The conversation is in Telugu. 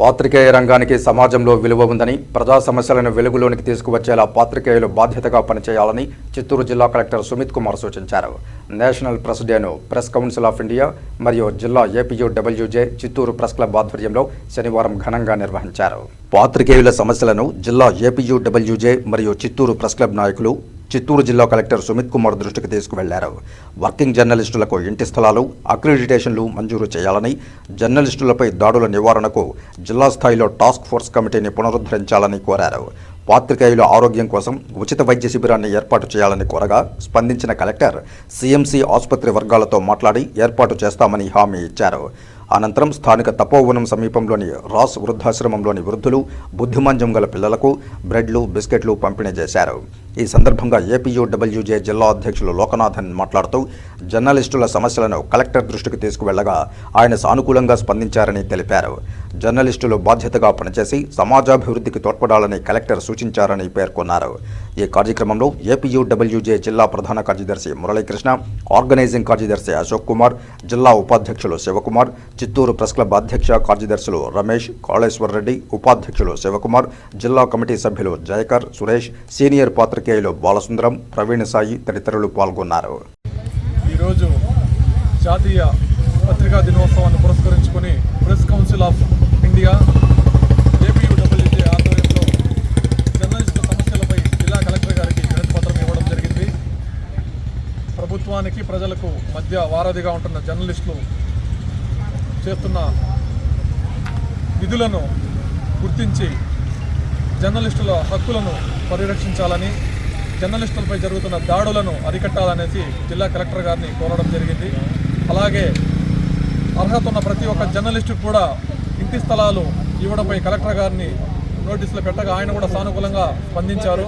పాత్రికేయ రంగానికి సమాజంలో విలువ ఉందని ప్రజా సమస్యలను వెలుగులోనికి తీసుకువచ్చేలా పాత్రికేయులు బాధ్యతగా పనిచేయాలని చిత్తూరు జిల్లా కలెక్టర్ సుమిత్ కుమార్ సూచించారు. నేషనల్ ప్రెస్ డేను ప్రెస్ కౌన్సిల్ ఆఫ్ ఇండియా మరియు జిల్లా ఏపీయూడబ్ల్యూజే చిత్తూరు ప్రెస్ క్లబ్ ఆధ్వర్యంలో శనివారం ఘనంగా నిర్వహించారు. పాత్రికేయుల సమస్యలను జిల్లా ఏపీయూడబ్ల్యూజే మరియు చిత్తూరు ప్రెస్ క్లబ్ నాయకులు చిత్తూరు జిల్లా కలెక్టర్ సుమిత్ కుమార్ దృష్టికి తీసుకువెళ్ళారు. వర్కింగ్ జర్నలిస్టులకు ఇంటి స్థలాలు అక్రిడిటేషన్లు మంజూరు చేయాలని జర్నలిస్టులపై దాడుల నివారణకు జిల్లా స్థాయిలో టాస్క్ ఫోర్స్ కమిటీని పునరుద్ధరించాలని కోరారు. పాత్రికేయుల ఆరోగ్యం కోసం ఉచిత వైద్య శిబిరాన్ని ఏర్పాటు చేయాలని కోరగా స్పందించిన కలెక్టర్ సీఎంసీ ఆసుపత్రి వర్గాలతో మాట్లాడి ఏర్పాటు చేస్తామని హామీ ఇచ్చారు. అనంతరం స్థానిక తపోవనం సమీపంలోని రాస్ వృద్ధాశ్రమంలోని వృద్ధులు బుద్ధిమాంద్యం గల పిల్లలకు బ్రెడ్లు బిస్కెట్లు పంపిణీ చేశారు. ఈ సందర్భంగా ఏపీయూడబ్ల్యూజే జిల్లా అధ్యక్షులు లోకనాథన్ మాట్లాడుతూ జర్నలిస్టుల సమస్యలను కలెక్టర్ దృష్టికి తీసుకువెళ్ళగా ఆయన సానుకూలంగా స్పందించారని తెలిపారు. జర్నలిస్టులు బాధ్యతగా పనిచేసి సమాజాభివృద్ధికి తోడ్పడాలని కలెక్టర్ సూచించారని పేర్కొన్నారు. ఈ కార్యక్రమంలో ఏపీయూడబ్ల్యూజే జిల్లా ప్రధాన కార్యదర్శి మురళీకృష్ణ ఆర్గనైజింగ్ కార్యదర్శి అశోక్ కుమార్ జిల్లా ఉపాధ్యక్షులు శివకుమార్ చిత్తూరు ప్రెస్ క్లబ్ అధ్యక్ష కార్యదర్శులు రమేష్ కాళేశ్వర్ రెడ్డి ఉపాధ్యక్షులు శివకుమార్ జిల్లా కమిటీ సభ్యులు జయకర్ సురేష్ సీనియర్ పాత్ర పాత్రికేయులు బాలసుందరం ప్రవీణ్ సాయి తదితరులు పాల్గొన్నారు. ఈరోజు జాతీయ పత్రికా దినోత్సవాన్ని పురస్కరించుకొని press council of India APUWJ ఆధ్వర్యంలో జర్నలిస్టుల సమస్యలపై జిల్లా కలెక్టర్ గారికి వినతి పత్రం ఇవ్వడం జరిగింది. ప్రభుత్వానికి ప్రజలకు మధ్య వారధిగా ఉంటున్న జర్నలిస్టులు చేస్తున్న విధులను గుర్తించి జర్నలిస్టుల హక్కులను పరిరక్షించాలని జర్నలిస్టులపై జరుగుతున్న దాడులను అరికట్టాలనేసి జిల్లా కలెక్టర్ గారిని కోరడం జరిగింది. అలాగే అర్హత ఉన్న ప్రతి ఒక్క జర్నలిస్టు కూడా ఇంటి స్థలాలు ఇవ్వడంపై కలెక్టర్ గారిని నోటీసులు పెట్టగా ఆయన కూడా సానుకూలంగా స్పందించారు.